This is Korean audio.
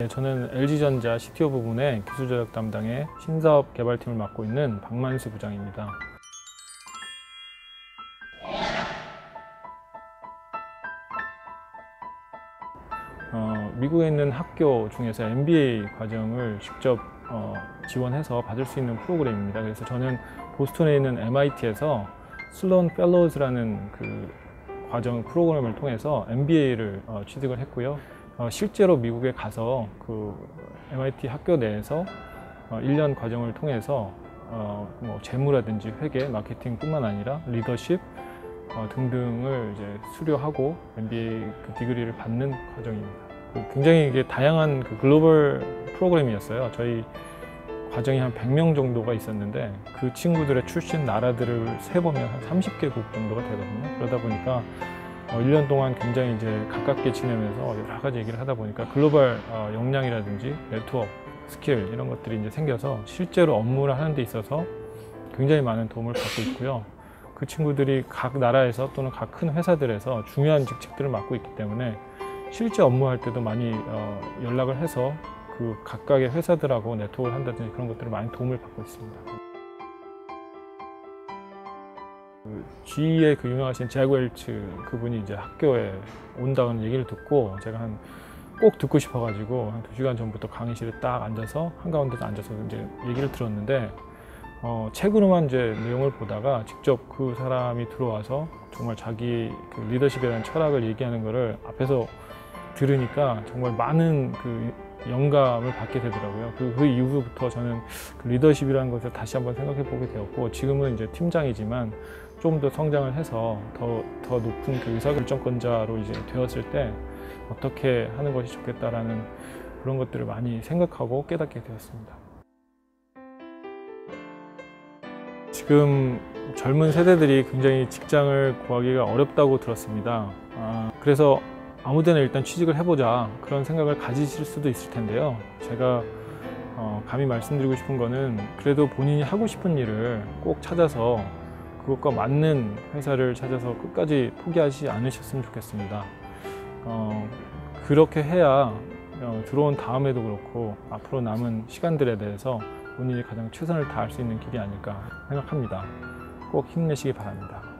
네, 저는 LG전자 CTO 부분의 기술 전략 담당의 신사업 개발팀을 맡고 있는 박만수 부장입니다. 어, 미국에 있는 학교 중에서 MBA 과정을 직접 어, 지원해서 받을 수 있는 프로그램입니다. 그래서 저는 보스턴에 있는 MIT에서 슬론 펠로우즈라는 그 과정 프로그램을 통해서 MBA를 어, 취득을 했고요. 어, 실제로 미국에 가서 그 MIT 학교 내에서 어, 1년 과정을 통해서 어, 뭐 재무라든지 회계, 마케팅뿐만 아니라 리더십 어, 등등을 이제 수료하고 MBA 그 디그리를 받는 과정입니다. 그 굉장히 이게 다양한 그 글로벌 프로그램이었어요. 저희 과정이 한 100명 정도가 있었는데 그 친구들의 출신 나라들을 세보면 한 30개국 정도가 되거든요. 그러다 보니까 어, 1년 동안 굉장히 이제 가깝게 지내면서 여러 가지 얘기를 하다 보니까 글로벌 어, 역량이라든지 네트워크, 스킬 이런 것들이 이제 생겨서 실제로 업무를 하는 데 있어서 굉장히 많은 도움을 받고 있고요. 그 친구들이 각 나라에서 또는 각 큰 회사들에서 중요한 직책들을 맡고 있기 때문에 실제 업무할 때도 많이 어, 연락을 해서 그 각각의 회사들하고 네트워크를 한다든지 그런 것들을 많이 도움을 받고 있습니다. 그 GE의 그 유명하신 제아구 웰츠 그분이 이제 학교에 온다는 얘기를 듣고 제가 한 꼭 듣고 싶어가지고 한 두 시간 전부터 강의실에 딱 앉아서 한가운데서 앉아서 이제 얘기를 들었는데 어, 책으로만 이제 내용을 보다가 직접 그 사람이 들어와서 정말 자기 그 리더십에 대한 철학을 얘기하는 거를 앞에서 들으니까 정말 많은 그 영감을 받게 되더라고요. 그, 그 이후부터 저는 그 리더십이라는 것을 다시 한번 생각해 보게 되었고 지금은 이제 팀장이지만 좀 더 성장을 해서 더, 더 높은 그 의사결정권자로 이제 되었을 때 어떻게 하는 것이 좋겠다라는 그런 것들을 많이 생각하고 깨닫게 되었습니다. 지금 젊은 세대들이 굉장히 직장을 구하기가 어렵다고 들었습니다. 아, 그래서 아무데나 일단 취직을 해보자 그런 생각을 가지실 수도 있을 텐데요. 제가 어, 감히 말씀드리고 싶은 거는 그래도 본인이 하고 싶은 일을 꼭 찾아서 그것과 맞는 회사를 찾아서 끝까지 포기하지 않으셨으면 좋겠습니다. 어, 그렇게 해야 어, 들어온 다음에도 그렇고 앞으로 남은 시간들에 대해서 본인이 가장 최선을 다할 수 있는 길이 아닐까 생각합니다. 꼭 힘내시기 바랍니다.